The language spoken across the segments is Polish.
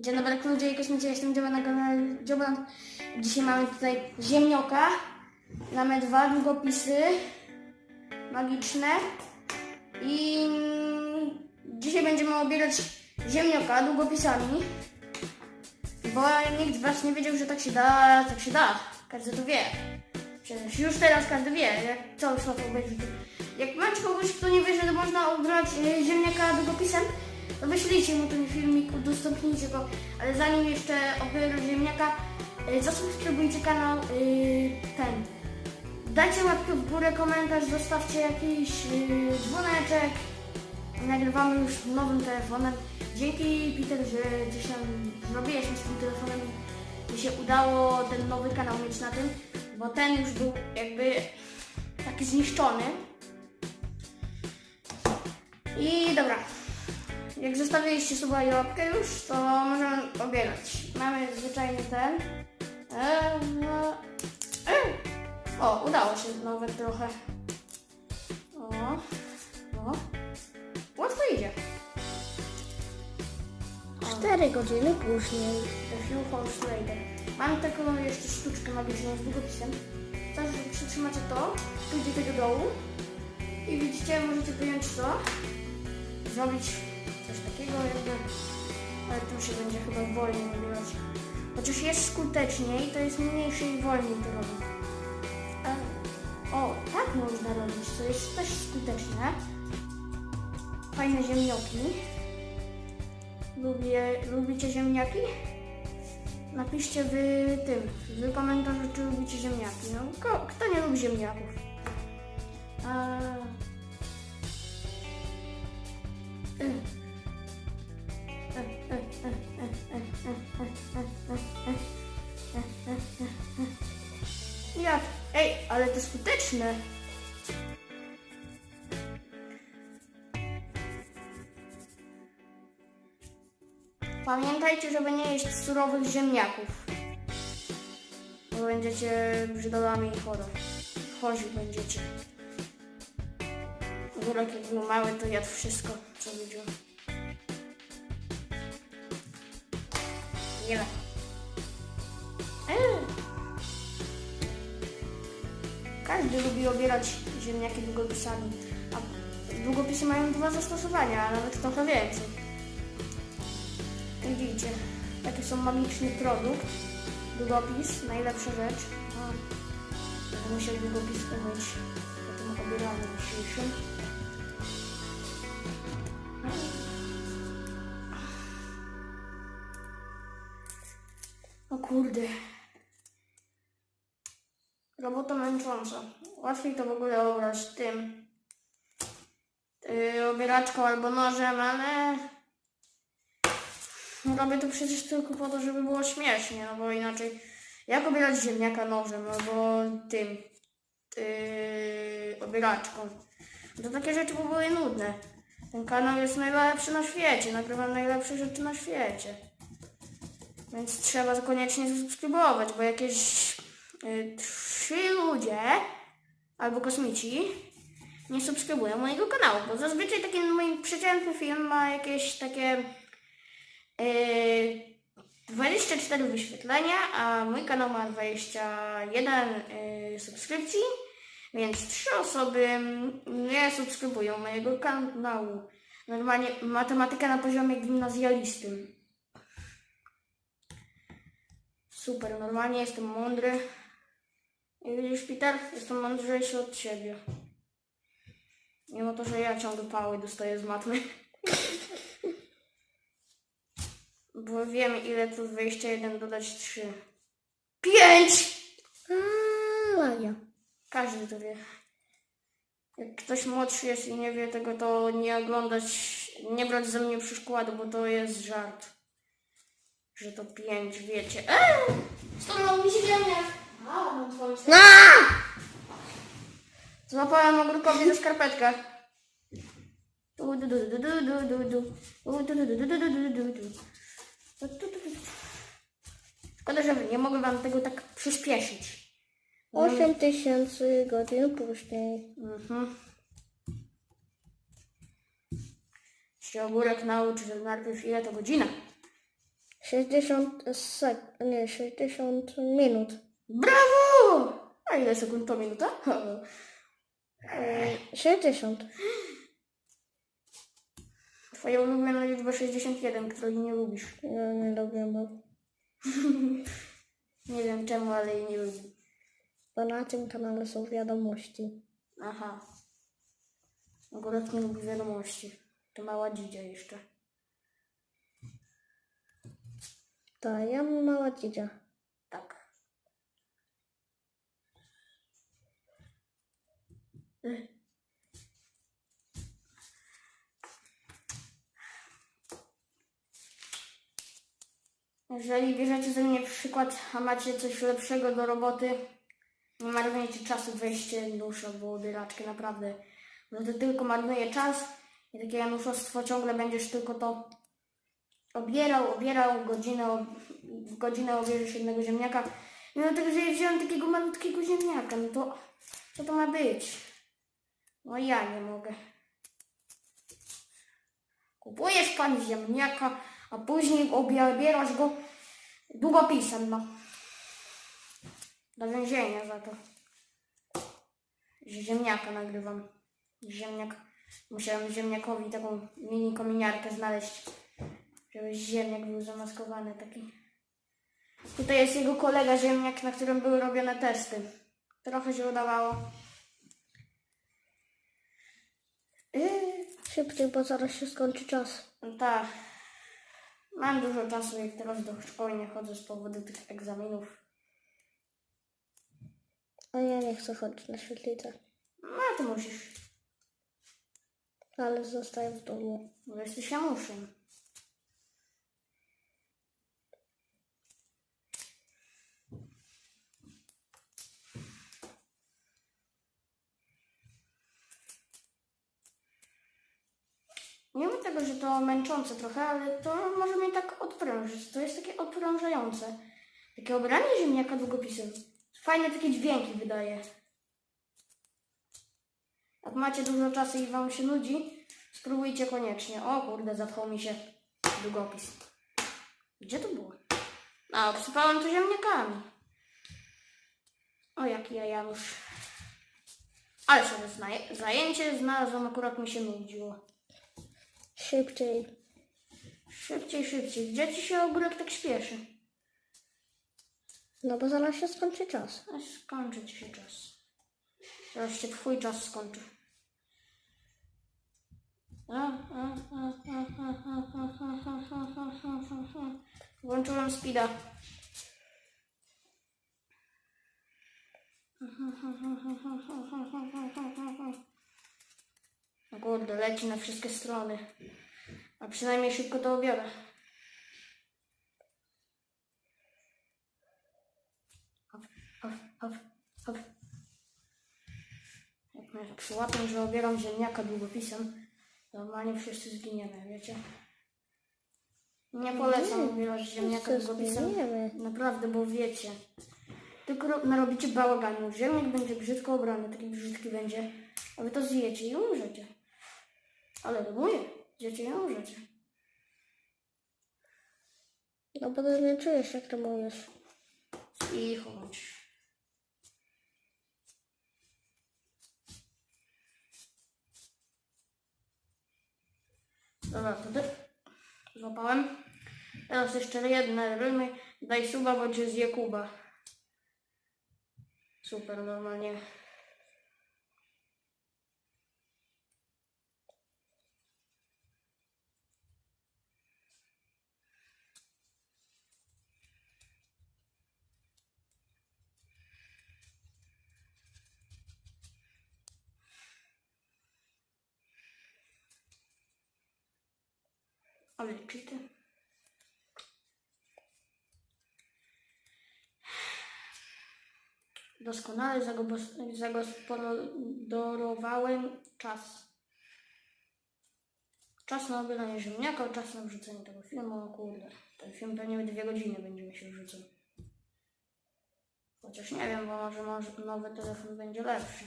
Dzień dobry ludzie i kosmicie, jestem Dzioba na kanale Dzioba. Dzisiaj mamy tutaj ziemnioka. Mamy dwa długopisy magiczne. I dzisiaj będziemy obierać ziemnioka długopisami. Bo nikt z was nie wiedział, że tak się da, tak się da. Każdy to wie. Przecież już teraz każdy wie, jak cały świat obejrzy. Jak macie kogoś, kto nie wie, że można obrać e, ziemniaka długopisem, to wyślijcie mu ten filmik, udostępnijcie go. Ale zanim jeszcze obiorę ziemniaka, e, zasubskrybujcie kanał e, ten. Dajcie łapkę w górę, komentarz, zostawcie jakiś e, dzwoneczek. Nagrywamy już nowym telefonem. Dzięki Peter, że gdzieś tam zrobiłeś z tym telefonem. Mi się udało ten nowy kanał mieć na tym, bo ten już był jakby taki zniszczony. I dobra, jak zostawiliście suba i łapkę już, to możemy obierać. Mamy zwyczajny ten. Eee. O, udało się nawet trochę. O, o. Łatwo idzie. Cztery godziny później. The Few Horse Later. Mam taką jeszcze sztuczkę magiczną z długopisem. To, że przytrzymacie to, pójdziecie do dołu i widzicie, możecie wyjąć to, zrobić takiego jakby, ale tu się będzie chyba wolniej nabierać. Chociaż jest skuteczniej, to jest mniejsze i wolniej to robi. O, tak można robić, to jest też skuteczne. Fajne ziemnioki. Lubię, lubicie ziemniaki? Napiszcie w tym, w komentarzu, czy lubicie ziemniaki. No, ko, kto nie lubi ziemniaków? A... ale to skuteczne. Pamiętajcie, żeby nie jeść surowych ziemniaków. Bo będziecie brzydolami i chorzy. Chorzy będziecie. Górek jak był mały, to jadł wszystko, co widział. Jele. Każdy lubi obierać ziemniaki długopisami. A długopisy mają dwa zastosowania, a nawet trochę więcej. Widzicie, taki są magiczny produkt. Długopis, najlepsza rzecz. Będę musiał długopis umyć po tym obieraniu dzisiejszym. O kurde. Robota męcząca. Łatwiej to w ogóle obrać tym yy, obieraczką albo nożem, ale Robię to przecież tylko po to, żeby było śmiesznie, no bo inaczej jak obierać ziemniaka nożem albo tym yy, obieraczką. To takie rzeczy by były nudne. Ten kanał jest najlepszy na świecie, nagrywam najlepsze rzeczy na świecie. Więc trzeba koniecznie zasubskrybować, bo jakieś trzy ludzie albo kosmici nie subskrybują mojego kanału, bo zazwyczaj taki mój przeciętny film ma jakieś takie Yy, 24 wyświetlenia, a mój kanał ma 21 yy, subskrypcji, więc trzy osoby nie subskrybują mojego kanału. Normalnie matematyka na poziomie gimnazjalisty. Super, normalnie jestem mądry. Peter, jestem mądrzejszy od ciebie. Mimo to, że ja ciągle pały dostaję z matmy. Bo wiem ile to 21 dodać 3. 5! A, Maja. Każdy to wie. Jak ktoś młodszy jest i nie wie tego, to nie oglądać, nie brać ze mnie przykładu, bo to jest żart. Że to 5, wiecie. Eee! Stąd mi się ziemia! No! Złapałem ogórkowi za skarpetkę. Du, du, du, du, du, du, du, du. Du, du, du, du, du, du, du, du, du. Du, du, du, du. Szkoda, że nie mogę wam tego tak przyspieszyć. Osiem tysięcy godzin później. Mhm. Się ogórek nauczy, że najpierw ile to godzina. 60 sek... nie, 60 minut. Brawo! A ile sekund to minuta? E, 60. Twoja ulubiona liczba 61, której nie lubisz. Ja nie lubię, bo, Nie wiem czemu, ale jej nie lubię. bo na tym kanale są wiadomości. Aha. Akurat nie lubi wiadomości. To mała dzidzia jeszcze. Tak, ja mam mała dzidzia. Tak. Jeżeli bierzecie ze mnie przykład, a macie coś lepszego do roboty, nie marnujcie czasu, weźcie nóż albo obieraczkę, naprawdę. Bo to tylko marnuje czas i takie januszostwo ciągle będziesz tylko to obierał, obierał, godzinę, w godzinę obierzesz jednego ziemniaka. Mimo tego, że wziąłem takiego malutkiego ziemniaka, no to co to ma być? No ja nie mogę. Kupujesz pan ziemniaka, a później obierasz go długopisem, no. Do więzienia za to. Ziemniaka nagrywam. Ziemniak. Musiałem ziemniakowi taką mini kominiarkę znaleźć, żeby ziemniak był zamaskowany taki. Tutaj jest jego kolega ziemniak, na którym były robione testy. Trochę się udawało. Yy, Szybciej, bo zaraz się skończy czas. no tak. Mam dużo czasu, jak teraz do szkoły nie chodzę z powodu tych egzaminów. A ja nie chcę chodzić na świetlicę. No, ty musisz, Ale zostaję w domu. bo jesteś Januszem. Mimo tego, że to męczące trochę, ale to może mnie tak odprężyć. To jest takie odprężające. Takie obranie ziemniaka długopisem. Fajne takie dźwięki wydaje. Jak macie dużo czasu i wam się nudzi, spróbujcie koniecznie. O kurde, zapchał mi się długopis. Gdzie to było? A, obsypałem to ziemniakami. O, jaki ja Janusz. Ale sobie zajęcie znalazłam, akurat mi się nudziło. Szybciej. Szybciej, szybciej. Gdzie ci się ogórek tak śpieszy? No bo zaraz się skończy czas. A skończy ci się czas. Zaraz się twój czas skończy. Włączyłem speeda. O kurde, leci na wszystkie strony. A przynajmniej szybko to obiorę. Hop, hop, hop, hop. Jak mnie przyłapią, że obieram ziemniaka długopisem, normalnie wszyscy zginiemy, wiecie? Nie polecam obierać ziemniaka długopisem. Naprawdę, bo wiecie. Tylko ro- narobicie bałaganu. Ziemniak będzie brzydko obrany, taki brzydki będzie. A wy to zjecie i umrzecie. Ale to mówię, zjecie i umrzecie. No bo ty nie czujesz, jak to mówisz. I chodź. Dobra, to ty. Złapałem. Teraz jeszcze jedne rymy. Daj suba, bo cię zje Kuba. Super, normalnie. Ale cheaty. Doskonale zagobos- zagospodarowałem czas. Czas na obieranie ziemniaka, czas na wrzucenie tego filmu. O kurde, ten film pewnie dwie godziny będzie mi się wrzucał. Chociaż nie wiem, bo może, może nowy telefon będzie lepszy.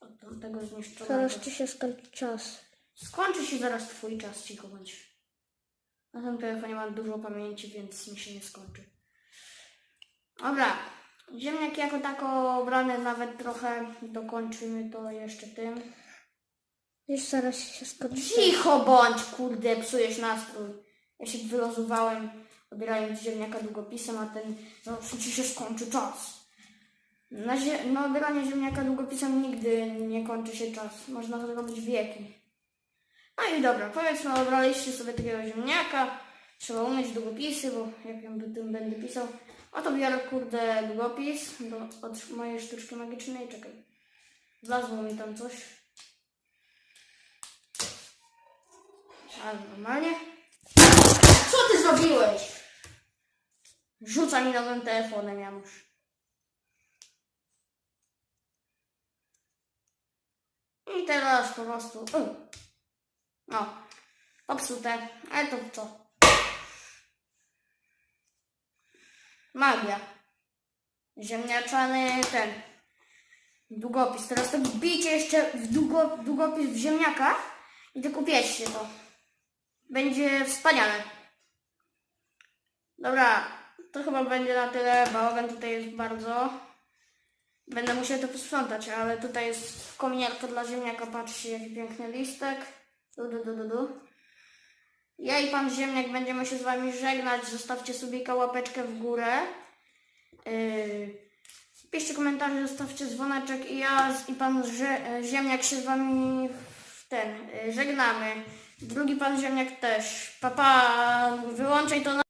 Od tamtego zniszczonego. Zaraz ci się skończy czas. Skończy się zaraz twój czas, cicho bądź. Na tym telefonie mam dużo pamięci, więc mi się nie skończy. Dobra. Ziemniak jako tako obrane nawet trochę dokończymy to jeszcze tym. Już zaraz się skończy. Cicho bądź, kurde, psujesz nastrój. Ja się wylozowałem, obierając ziemniaka długopisem, a ten zaraz ci się skończy czas. Na, zie- na obieranie ziemniaka długopisem nigdy nie kończy się czas. Można to robić wieki. No i dobra, powiedzmy, obraliście sobie takiego ziemniaka. Trzeba umieć długopisy, bo jak ja tym będę pisał. Oto biorę, kurde, długopis do, od mojej sztuczki magicznej. Czekaj. Wlazło mi tam coś. Ale normalnie. Co ty zrobiłeś? Rzuca mi nowym telefonem, Janusz. I teraz po prostu... No, popsute, ale to co? Magia. Ziemniaczany ten. Długopis. Teraz to bijcie jeszcze w długo, długopis w ziemniaka i tylko pieście to. Będzie wspaniale. Dobra, to chyba będzie na tyle. Bałagan tutaj jest bardzo. Będę musiał to posprzątać, ale tutaj jest kominiarka dla ziemniaka. Patrzcie, jaki piękny listek. Du, du, du, du, du. Ja i pan ziemniak będziemy się z wami żegnać. Zostawcie sobie łapeczkę w górę. Yy, piszcie komentarze, zostawcie dzwoneczek i ja i pan Zie- ziemniak się z wami w ten yy, żegnamy. Drugi pan ziemniak też. Papa, wyłączaj to na